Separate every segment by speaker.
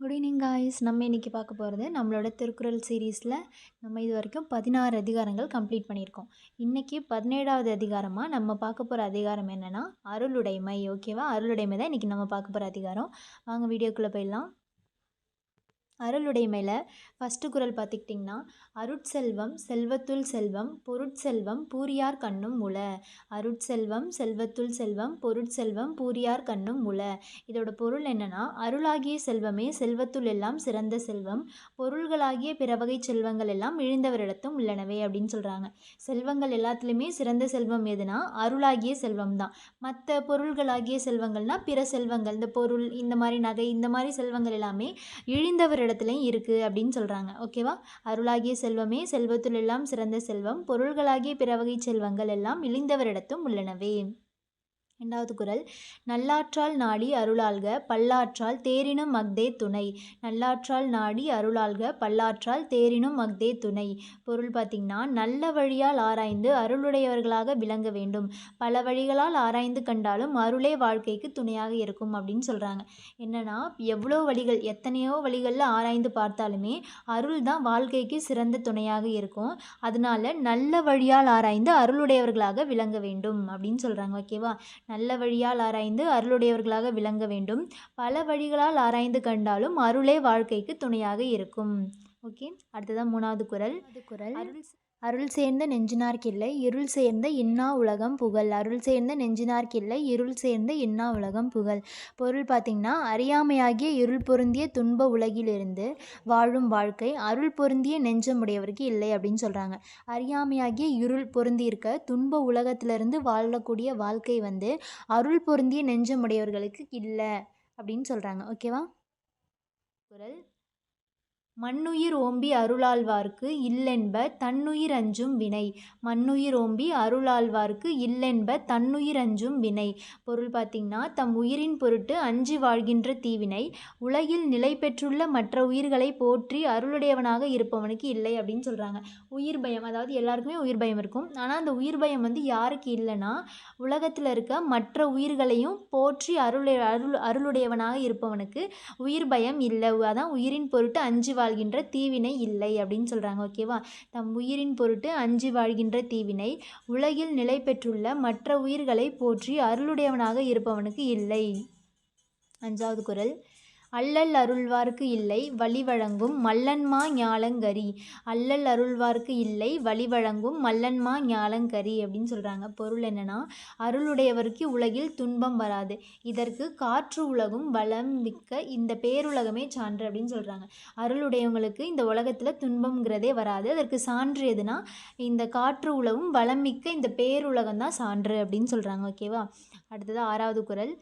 Speaker 1: Good evening guys நம்ம இன்றைக்கி பார்க்க போகிறது நம்மளோட திருக்குறள் சீரீஸில் நம்ம இது வரைக்கும் பதினாறு அதிகாரங்கள் கம்ப்ளீட் பண்ணியிருக்கோம். இன்றைக்கி பதினேழாவது அதிகாரமாக நம்ம பார்க்க போகிற அதிகாரம் என்னென்னா அருளுடைமை. ஓகேவா அருளுடைமை தான் இன்றைக்கி நம்ம பார்க்க போகிற அதிகாரம். வாங்க வீடியோக்குள்ளே போயிடலாம். அருளுடைமையில் ஃபஸ்ட்டு குரல் பார்த்துக்கிட்டிங்கன்னா அருட்செல்வம் செல்வத்துள் செல்வம் பொருட்செல்வம் பூரியார் கண்ணும் உல அருட்செல்வம் செல்வத்துள் செல்வம் பொருட்செல்வம் பூரியார் கண்ணும் உல இதோட பொருள் என்னன்னா அருளாகிய செல்வமே செல்வத்துள் எல்லாம் சிறந்த செல்வம் பொருள்களாகிய பிறவகை செல்வங்கள் எல்லாம் இழிந்தவரிடத்தும் உள்ளனவே அப்படின்னு சொல்கிறாங்க செல்வங்கள் எல்லாத்துலேயுமே சிறந்த செல்வம் எதுனா அருளாகிய செல்வம் தான். மற்ற பொருள்களாகிய செல்வங்கள்னால் பிற செல்வங்கள். இந்த பொருள் இந்த மாதிரி நகை இந்த மாதிரி செல்வங்கள் எல்லாமே இழிந்தவரிடம் இடத்துலையும் இருக்குது அப்படின்னு சொல்கிறாங்க ஓகேவா அருளாகிய செல்வமே செல்வத்துள் எல்லாம் சிறந்த செல்வம் பொருள்களாகிய பிறவகை செல்வங்கள் எல்லாம் இழிந்தவரிடத்தும் உள்ளனவே. ரெண்டாவது குரல் நல்லாற்றால் நாடி அருளாள்க பல்லாற்றால் தேரினும் மக்தே துணை. நல்லாற்றால் நாடி அருளாள்க பல்லாற்றால் தேரினும் மக்தே துணை. பொருள் பார்த்திங்கன்னா நல்ல வழியால் ஆராய்ந்து அருளுடையவர்களாக விளங்க வேண்டும். பல வழிகளால் ஆராய்ந்து கண்டாலும் அருளே வாழ்க்கைக்கு துணையாக இருக்கும் அப்படின்னு சொல்கிறாங்க என்னென்னா எவ்வளோ வழிகள் எத்தனையோ வழிகளில் ஆராய்ந்து பார்த்தாலுமே அருள் தான் வாழ்க்கைக்கு சிறந்த துணையாக இருக்கும். அதனால நல்ல வழியால் ஆராய்ந்து அருளுடையவர்களாக விளங்க வேண்டும் அப்படின்னு சொல்கிறாங்க ஓகேவா? நல்ல வழியால் ஆராய்ந்து அருளுடையவர்களாக விளங்க வேண்டும். பல வழிகளால் ஆராய்ந்து கண்டாலும் அருளே வாழ்க்கைக்கு துணையாக இருக்கும். ஓகே அடுத்ததான் மூணாவது குறள் குறள் அருள் சேர்ந்த நெஞ்சினார்க்கில்லை இருள் சேர்ந்த இன்னா உலகம் புகழ். அருள் சேர்ந்த நெஞ்சினார்க்கில்லை இருள் சேர்ந்த இன்னா உலகம் புகழ். பொருள் பார்த்திங்கன்னா அறியாமையாகிய இருள் பொருந்திய துன்ப உலகிலிருந்து வாழும் வாழ்க்கை அருள் பொருந்திய நெஞ்சமுடையவருக்கு இல்லை அப்படின்னு சொல்கிறாங்க அறியாமையாகிய இருள் பொருந்தியிருக்க துன்ப உலகத்திலிருந்து வாழக்கூடிய வாழ்க்கை வந்து அருள் பொருந்திய நெஞ்சமுடையவர்களுக்கு இல்லை அப்படின்னு சொல்கிறாங்க ஓகேவா? குரல் மண்ணுயிர் ஓம்பி அருளாழ்வார்க்கு இல்லென்ப தன்னுயிர் அஞ்சும் வினை. மண்ணுயிர் ஓம்பி அருளாழ்வார்க்கு இல்லென்ப தன்னுயிர் அஞ்சும் வினை. பொருள் பார்த்திங்கன்னா தம் உயிரின் பொருட்டு அஞ்சி வாழ்கின்ற தீவினை. உலகில் நிலை பெற்றுள்ள மற்ற உயிர்களை போற்றி அருளுடையவனாக இருப்பவனுக்கு இல்லை அப்படின்னு சொல்கிறாங்க உயிர் பயம் அதாவது எல்லாருக்குமே உயிர் பயம் இருக்கும். ஆனால் அந்த உயிர் பயம் வந்து யாருக்கு இல்லைன்னா உலகத்தில் இருக்க மற்ற உயிர்களையும் போற்றி அருளை அருள் அருளுடையவனாக இருப்பவனுக்கு உயிர் பயம் இல்லை. அதான் உயிரின் பொருட்டு அஞ்சு வாழ்கின்ற தீவினை இல்லை அப்படின்னு சொல்கிறாங்க ஓகேவா தம் உயிரின் பொருட்டு அஞ்சு வாழ்கின்ற தீவினை உலகில் நிலை பெற்றுள்ள மற்ற உயிர்களை போற்றி அருளுடையவனாக இருப்பவனுக்கு இல்லை. அஞ்சாவது குரல். அல்லல் அருள்வார்க்கு இல்லை வழி வழங்கும் மல்லன்மா ஞாலங்கரி. அல்லல் அருள்வார்க்கு இல்லை வழி வழங்கும் மல்லன்மா ஞாலங்கரி அப்படின்னு சொல்கிறாங்க பொருள் என்னென்னா அருளுடையவருக்கு உலகில் துன்பம் வராது. இதற்கு காற்று உலகும் வளம் மிக்க இந்த பேருலகமே சான்று அப்படின்னு சொல்கிறாங்க அருளுடையவங்களுக்கு இந்த உலகத்தில் துன்பங்கிறதே வராது. அதற்கு சான்று எதுனா இந்த காற்று உலகும் வளம் மிக்க இந்த பேருலகம் தான் சான்று அப்படின்னு சொல்கிறாங்க ஓகேவா? அடுத்தது ஆறாவது குரல்.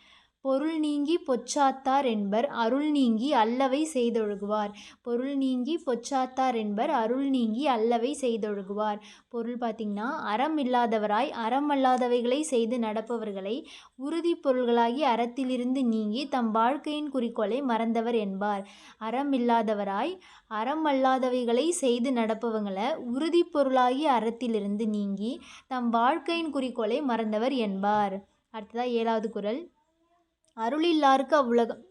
Speaker 1: பொருள் நீங்கி பொச்சாத்தார் என்பர் அருள் நீங்கி அல்லவை செய்தொழுகுவார். பொருள் நீங்கி பொச்சாத்தார் என்பர் அருள் நீங்கி அல்லவை செய்தொழுகுவார். பொருள் பார்த்திங்கன்னா அறம் இல்லாதவராய் அறம் அல்லாதவைகளை செய்து நடப்பவர்களை உறுதி பொருள்களாகி அறத்திலிருந்து நீங்கி தம் வாழ்க்கையின் குறிக்கோளை மறந்தவர் என்பார். அறம் இல்லாதவராய் அறம் அல்லாதவைகளை செய்து நடப்பவங்களை உறுதி பொருளாகி அறத்திலிருந்து நீங்கி தம் வாழ்க்கையின் குறிக்கோளை மறந்தவர் என்பார். அடுத்ததாக ஏழாவது குரல். அருளில்லாருக்கு அவ்வுலகம்.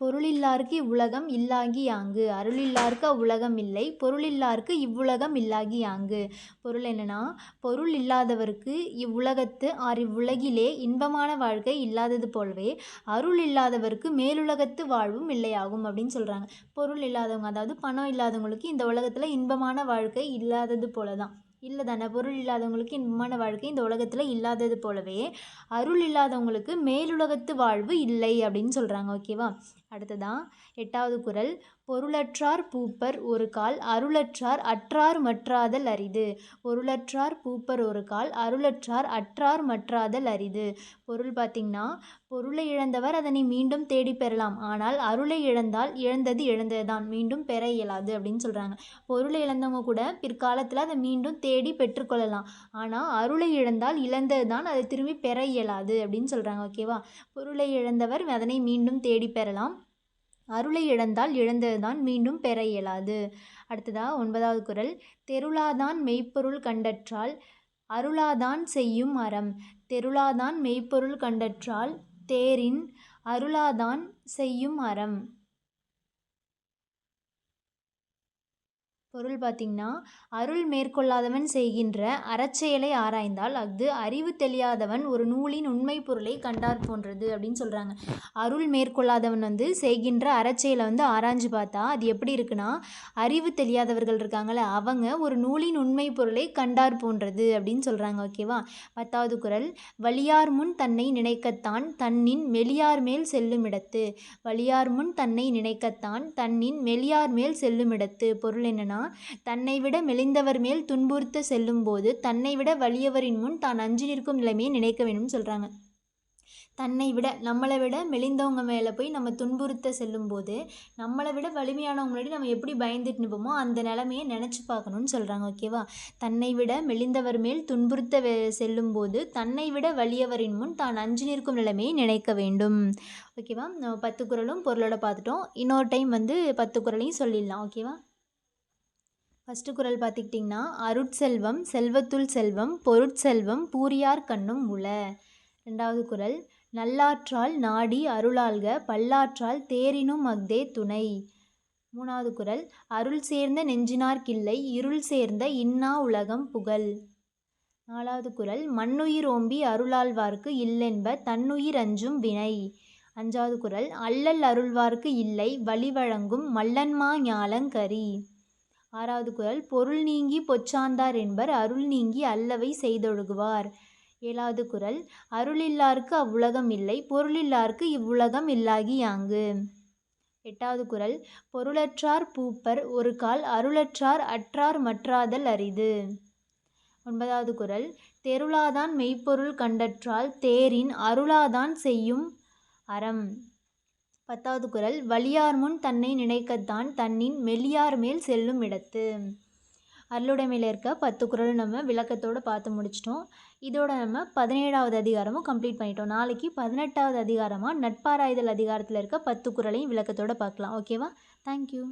Speaker 1: பொருளில்லாருக்கு இவ்வுலகம் இல்லாகி யாங்கு. அருளில்லாருக்கு அவ்வுலகம் இல்லை பொருளில்லாருக்கு இவ்வுலகம் இல்லாகி யாங்கு. பொருள் என்னென்னா பொருள் இல்லாதவருக்கு இவ்வுலகத்து ஆர் இவ்வுலகிலே இன்பமான வாழ்க்கை இல்லாதது போலவே அருள் இல்லாதவருக்கு மேலுலகத்து வாழ்வும் இல்லையாகும் அப்படின்னு சொல்கிறாங்க பொருள் இல்லாதவங்க அதாவது பணம் இல்லாதவங்களுக்கு இந்த உலகத்தில் இன்பமான வாழ்க்கை இல்லாதது போல தான் இல்லை தானே பொருள் இல்லாதவங்களுக்கு இன்பமான வாழ்க்கை இந்த உலகத்தில் இல்லாதது போலவே அருள் இல்லாதவங்களுக்கு மேலுலகத்து வாழ்வு இல்லை அப்படின்னு சொல்கிறாங்க ஓகேவா அடுத்ததான் எட்டாவது குரல் பொருளற்றார் பூப்பர் ஒரு கால் அருளற்றார் அற்றார் மற்றாதல் அரிது. பொருளற்றார் பூப்பர் ஒரு கால் அருளற்றார் அற்றார் மற்றாதல் அரிது. பொருள் பார்த்திங்கன்னா பொருளை இழந்தவர் அதனை மீண்டும் தேடி பெறலாம். ஆனால் அருளை இழந்தால் இழந்தது இழந்தது தான் மீண்டும் பெற இயலாது அப்படின்னு சொல்கிறாங்க பொருளை இழந்தவங்க கூட பிற்காலத்தில் அதை மீண்டும் தேடி பெற்றுக்கொள்ளலாம் ஆனால் அருளை இழந்தால் இழந்தது தான் அதை திரும்பி பெற இயலாது அப்படின்னு சொல்கிறாங்க ஓகேவா? பொருளை இழந்தவர் அதனை மீண்டும் தேடி பெறலாம். அருளை இழந்தால் இழந்ததுதான் மீண்டும் பெற இயலாது. அடுத்ததாக ஒன்பதாவது குரல். தெருளாதான் மெய்ப்பொருள் கண்டற்றால் அருளாதான் செய்யும் அறம். தெருளாதான் மெய்ப்பொருள் கண்டற்றால் தேரின் அருளாதான் செய்யும் அறம். பொருள் பார்த்திங்கன்னா அருள் மேற்கொள்ளாதவன் செய்கின்ற அறச்செயலை ஆராய்ந்தால் அஃது அறிவு தெளியாதவன் ஒரு நூலின் உண்மை பொருளை கண்டார் போன்றது அப்படின்னு சொல்கிறாங்க அருள் மேற்கொள்ளாதவன் வந்து செய்கின்ற அறச்செயலை வந்து ஆராய்ஞ்சு பார்த்தா அது எப்படி இருக்குன்னா அறிவு தெரியாதவர்கள் இருக்காங்களே அவங்க ஒரு நூலின் உண்மை பொருளை கண்டார் போன்றது அப்படின்னு சொல்கிறாங்க ஓகேவா பத்தாவது குரல் வலியார் முன் தன்னை நினைக்கத்தான் தன்னின் மெலியார் மேல் செல்லுமிடத்து வலியார் முன் தன்னை நினைக்கத்தான் தன்னின் மெலியார் மேல் செல்லுமிடத்து பொருள் என்னென்னா தன்னை விட மெலிந்தவர் மேல் துன்புறுத்த செல்லும்போது தன்னை விட வலியவரின் முன் தான் அஞ்சு நிற்கும் நிலைமையை நினைக்க வேணும்னு சொல்கிறாங்க தன்னை விட நம்மளை விட மெலிந்தவங்க மேலே போய் நம்ம துன்புறுத்த செல்லும்போது நம்மளை விட வலிமையானவங்க முன்னாடி நம்ம எப்படி பயந்துட்டு நிற்போமோ அந்த நிலமையை நினச்சி பார்க்கணுன்னு சொல்கிறாங்க ஓகேவா தன்னை விட மெலிந்தவர் மேல் துன்புறுத்த செல்லும்போது தன்னை விட வலியவரின் முன் தான் அஞ்சு நிற்கும் நிலைமையை நினைக்க வேண்டும். ஓகேவா நம்ம பத்து குறளும் பொருளோட பார்த்துட்டோம். இன்னொரு டைம் வந்து பத்து குறளையும் சொல்லிடலாம் ஓகேவா ஃபஸ்ட்டு குரல் பார்த்துக்கிட்டிங்கன்னா அருட்செல்வம் செல்வத்துள் செல்வம் பொருட்செல்வம் பூரியார் கண்ணும் உல ரெண்டாவது குரல் நல்லாற்றால் நாடி அருளாள்க பல்லாற்றால் தேரினும் அஃதே துணை மூணாவது குரல் அருள் சேர்ந்த நெஞ்சினார்க்கில்லை இருள் சேர்ந்த இன்னா உலகம் புகழ் நாலாவது குரல் மண்ணுயிர் ஓம்பி அருளாழ்வார்க்கு இல்லென்ப தன்னுயிர் அஞ்சும் வினை அஞ்சாவது குரல் அல்லல் அருள்வார்க்கு இல்லை வழி வழங்கும் மல்லன்மா ஞாலங்கரி. ஆறாவது குரல் பொருள் நீங்கி பொச்சாந்தார் என்பர் அருள் நீங்கி அல்லவை செய்தொழுகுவார். ஏழாவது குரல் அருளில்லார்க்கு அவ்வுலகம் இல்லை பொருளில்லார்க்கு இவ்வுலகம் இல்லாகி யாங்கு? எட்டாவது குரல் பொருளற்றார் பூப்பர் ஒரு கால் அருளற்றார் அற்றார் மற்றாதல் அரிது. ஒன்பதாவது குரல் தெருளாதான் மெய்ப்பொருள் கண்டற்றால் தேரின் அருளாதான் செய்யும் அறம். பத்தாவது குறள் வலியார் முன் தன்னை நினைக்கத்தான் தன்னின் மெல்லியார் மேல் செல்லும் இடத்து. அருளுடைமையில் இருக்க பத்து குறள் நம்ம விளக்கத்தோடு பார்த்து முடிச்சிட்டோம். இதோட நம்ம பதினேழாவது அதிகாரமும் கம்ப்ளீட் பண்ணிட்டோம். நாளைக்கு பதினெட்டாவது அதிகாரமாக நட்பாராய்தல் அதிகாரத்தில் இருக்க பத்து குறளையும் விளக்கத்தோடு பார்க்கலாம். ஓகேவா? தேங்க்யூ